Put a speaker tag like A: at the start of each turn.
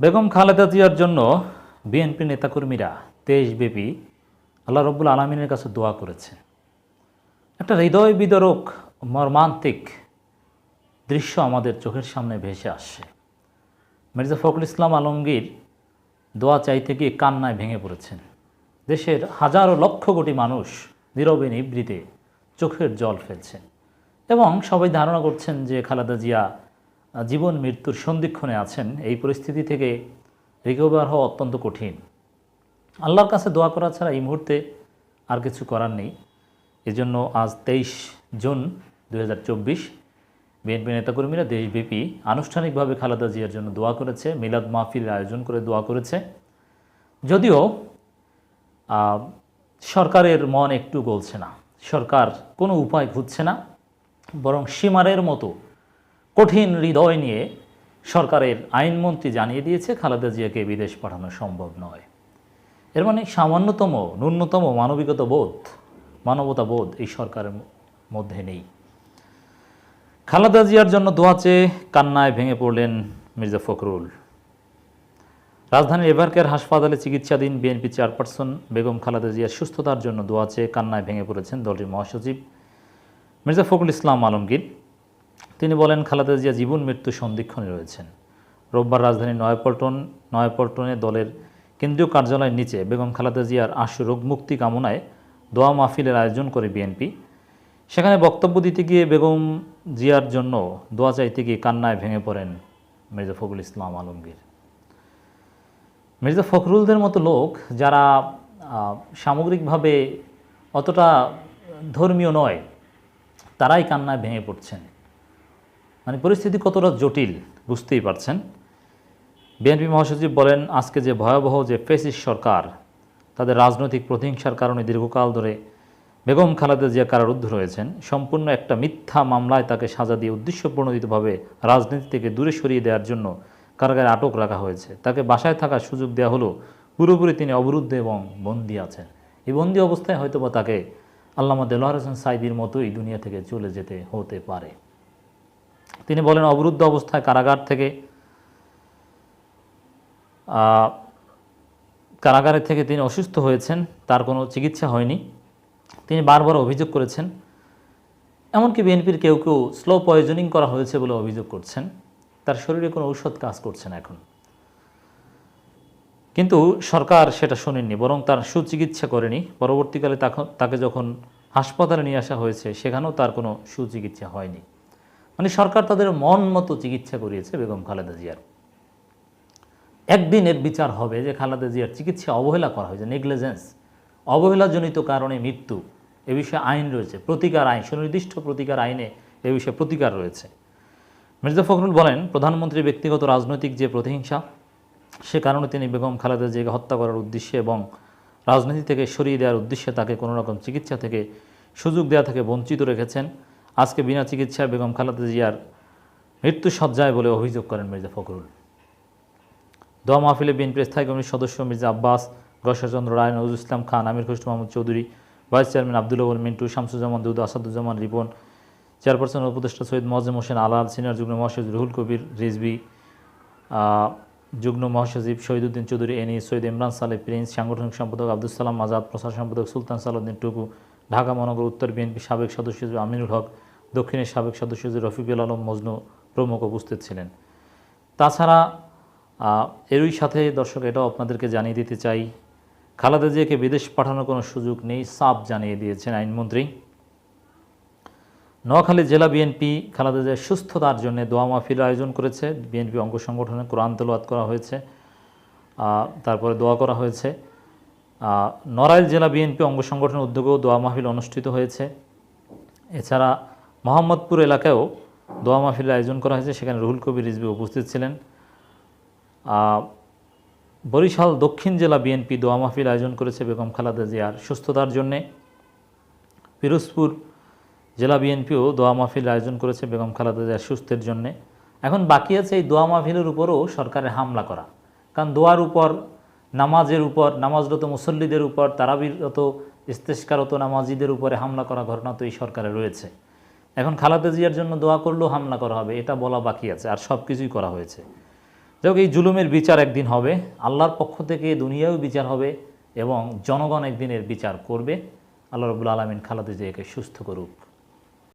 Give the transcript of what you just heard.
A: বেগম খালেদা জিয়ার জন্য বিএনপি নেতাকর্মীরা দেশব্যাপী আল্লাহ রব্বুল আলমিনের কাছে দোয়া করেছে একটা হৃদয় বিদরক, মর্মান্তিক দৃশ্য আমাদের চোখের সামনে ভেসে আসছে। মির্জা ফখরুল ইসলাম আলমগীর দোয়া চাইতে গিয়ে কান্নায় ভেঙে পড়েছেন। দেশের হাজারো লক্ষ কোটি মানুষ নীরবে নিবৃতে চোখের জল ফেলছেন এবং সবাই ধারণা করছেন যে খালেদা জিয়া জীবন, মৃত্যুর সন্ধিক্ষণে আছেন। এই পরিস্থিতি থেকে রিকভার হওয়া অত্যন্ত কঠিন। আল্লাহর কাছে দোয়া করা ছাড়া এই মুহূর্তে আর কিছু করার নেই। এজন্য আজ তেইশ জুন দু হাজার চব্বিশ বিএনপি নেতাকর্মীরা দেশব্যাপী আনুষ্ঠানিকভাবে খালেদা জিয়ার জন্য দোয়া করেছে, মিলাদ মাহফিলের আয়োজন করে দোয়া করেছে। যদিও সরকারের মন একটু গলছে না। সরকার কোনো উপায় খুঁজছে না, বরং সীমারের মতো কঠিন হৃদয় নিয়ে সরকারের আইনমন্ত্রী জানিয়ে দিয়েছে, খালেদা জিয়াকে বিদেশ পাঠানো সম্ভব নয়। এর মানে সামান্যতম, ন্যূনতম মানবিকতা বোধ, মানবতা বোধ এই সরকারের মধ্যে নেই। খালেদা জিয়ার জন্য দোয়া চেয়ে কান্নায় ভেঙে পড়লেন মির্জা ফখরুল। রাজধানীর এভারকেয়ার হাসপাতালে চিকিৎসাধীন বিএনপি চেয়ারপারসন বেগম খালেদা জিয়ার সুস্থতার জন্য দোয়া চেয়ে কান্নায় ভেঙে পড়েছেন দলটির মহাসচিব মির্জা ফখরুল ইসলাম আলমগীর। তিনি বলেন, খালেদা জিয়া জীবন, মৃত্যু সন্ধিক্ষণে রয়েছেন। রোববার রাজধানীর নয়াপল্টন, নয়াপল্টনে দলের কেন্দ্রীয় কার্যালয়ের নিচে বেগম খালেদা জিয়ার আশু রোগ মুক্তি কামনায় দোয়া মাহফিলের আয়োজন করে বিএনপি। সেখানে বক্তব্য দিতে গিয়ে বেগম জিয়ার জন্য দোয়া চাইতে গিয়ে কান্নায় ভেঙে পড়েন মির্জা ফখরুল ইসলাম আলমগীর। মির্জা ফখরুলদের মতো লোক যারা সামগ্রিকভাবে অতটা ধর্মীয় নয়, তারাই কান্নায় ভেঙে পড়ছেন। মানে পরিস্থিতি কতটা জটিল বুঝতেই পারছেন। বিএনপি মহাসচিব বলেন, আজকে যে ভয়াবহ যে ফেসিস সরকার, তাদের রাজনৈতিক প্রতিহিংসার কারণে দীর্ঘকাল ধরে বেগম খালেদা জিয়া কারারুদ্ধ রয়েছেন। সম্পূর্ণ একটা মিথ্যা মামলায় তাকে সাজা দিয়ে উদ্দেশ্যপ্রণোদিতভাবে রাজনীতি থেকে দূরে সরিয়ে দেওয়ার জন্য কারাগারে আটক রাখা হয়েছে। তাকে বাসায় থাকার সুযোগ দেওয়া হলো, পুরোপুরি তিনি অবরুদ্ধ এবং বন্দী আছেন। এই বন্দী অবস্থায় হয়তোবা তাকে আল্লামা দেলোয়ার হোসেন সাইদির মতোই দুনিয়া থেকে চলে যেতে হতে পারে। তিনি বলেন, অবরুদ্ধ অবস্থায় কারাগার থেকে কারাগারে থেকে তিনি অসুস্থ হয়েছেন, তার কোনো চিকিৎসা হয়নি। তিনি বারবার অভিযোগ করেছেন, এমনকি বিএনপির কেউ কেউ স্লো পয়জনিং করা হয়েছে বলে অভিযোগ করছেন। তার শরীরে কোনো ঔষধ কাজ করছে না এখন। কিন্তু সরকার সেটা শোনেননি, বরং তার সুচিকিৎসা করেনি। পরবর্তীকালে তাকে যখন হাসপাতালে নিয়ে আসা হয়েছে, সেখানেও তার কোনো সুচিকিৎসা হয়নি। মানে সরকার তাদের মন মতো চিকিৎসা করিয়েছে বেগম খালেদা জিয়ার। একদিন এর বিচার হবে যে খালেদা জিয়ার চিকিৎসা অবহেলা করা হয়েছে নেগলিজেন্স অবহেলাজনিত কারণে মৃত্যু, এ বিষয়ে আইন রয়েছে, প্রতিকার আইন, সুনির্দিষ্ট প্রতিকার আইনে এ বিষয়ে প্রতিকার রয়েছে। মির্জা ফখরুল বলেন প্রধানমন্ত্রীর ব্যক্তিগত রাজনৈতিক যে প্রতিহিংসা, সে কারণে তিনি বেগম খালেদা জিয়াকে হত্যা করার উদ্দেশ্যে এবং রাজনীতি থেকে সরিয়ে দেওয়ার উদ্দেশ্যে তাকে কোনো রকম চিকিৎসা থেকে সুযোগ দেওয়া থেকে বঞ্চিত রেখেছেন। আজকে বিনা চিকিৎসায় বেগম খালেদা জিয়ার মৃত্যু সজ্জায় বলে অভিযোগ করেন মির্জা ফখরুল। দোয়া মাহফিলে বিএনপি স্থায়ী কমিটির সদস্য Mirza Abbas গসাচন্দ্র Roy, Nazrul Islam Khan, Amir Khasru Mohammad Chowdhury, vice chairman Abdul Mintoo, Shamsuzzaman Dudu, Asaduzzaman Ripon chairperson উপদেষ্টা সৈয়দ মজম হোসেন আলাল, সিনিয়র যুগ্ম মহাসচিব রুহুল কবির রিজবি যুগ্ম মহাসচিব শহীদুদ্দিন চৌধুরী এনি সৈয়দ ইমরান সালে প্রিন্স, সাংগঠনিক সম্পাদক আব্দুল সালাম আজাদ প্রচার সম্পাদক সুলতান সালাউদ্দিন টুকু, ঢাকা মহানগর উত্তর বিএনপি সাবেক সদস্য আমিনুল হক দক্ষিণের সাবেক সদস্য সচিব রফিকুল আলম মজনু প্রমুখ উপস্থিত ছিলেন। তাছাড়া এরই সাথে দর্শক এটাও আপনাদেরকে জানিয়ে দিতে চাই, খালেদা জিয়াকে বিদেশ পাঠানোর কোনো সুযোগ নেই সাপ জানিয়ে দিয়েছেন আইনমন্ত্রী। নোয়াখালী জেলা বিএনপি খালেদা জিয়ার সুস্থতার জন্য দোয়া মাহফিল আয়োজন করেছে। বিএনপি অঙ্গ সংগঠনে কোরআন তেলাওয়াত করা হয়েছে তারপরে দোয়া করা হয়েছে। নড়াইল জেলা বিএনপি অঙ্গ সংগঠনের উদ্যোগেও দোয়া মাহফিল অনুষ্ঠিত হয়েছে। এছাড়া মোহাম্মদপুর এলাকায়ও দোয়া মাহফিলের আয়োজন করা হয়েছে। সেখানে রুহুল কবির রিজবি উপস্থিত ছিলেন। বরিশাল দক্ষিণ জেলা বিএনপি দোয়া মাহফিল আয়োজন করেছে বেগম খালেদা জিয়ার সুস্থতার জন্যে। পিরোজপুর জেলা বিএনপিও দোয়া মাহফিল আয়োজন করেছে বেগম খালেদা জিয়ার সুস্থের জন্যে। এখন বাকি আছে এই দোয়া মাহফিলের উপরও সরকারের হামলা করা। কারণ দোয়ার উপর, নামাজের উপর, নামাজরত মুসল্লিদের উপর, তারাবিরত ইস্তেস্কারত নামাজিদের উপরে হামলা করা ঘটনা তো এই সরকারে রয়েছে। এখন খালাদা জিয়ার জন্য দোয়া করলেও হামলা করা হবে, এটা বলা বাকি আছে, আর সব কিছুই করা হয়েছে। যাই এই জুলুমের বিচার একদিন হবে, আল্লাহর পক্ষ থেকে দুনিয়াও বিচার হবে এবং জনগণ একদিনের বিচার করবে। আল্লাহ রবুল আলমিন খালাদা জিয়াকে সুস্থ করুক।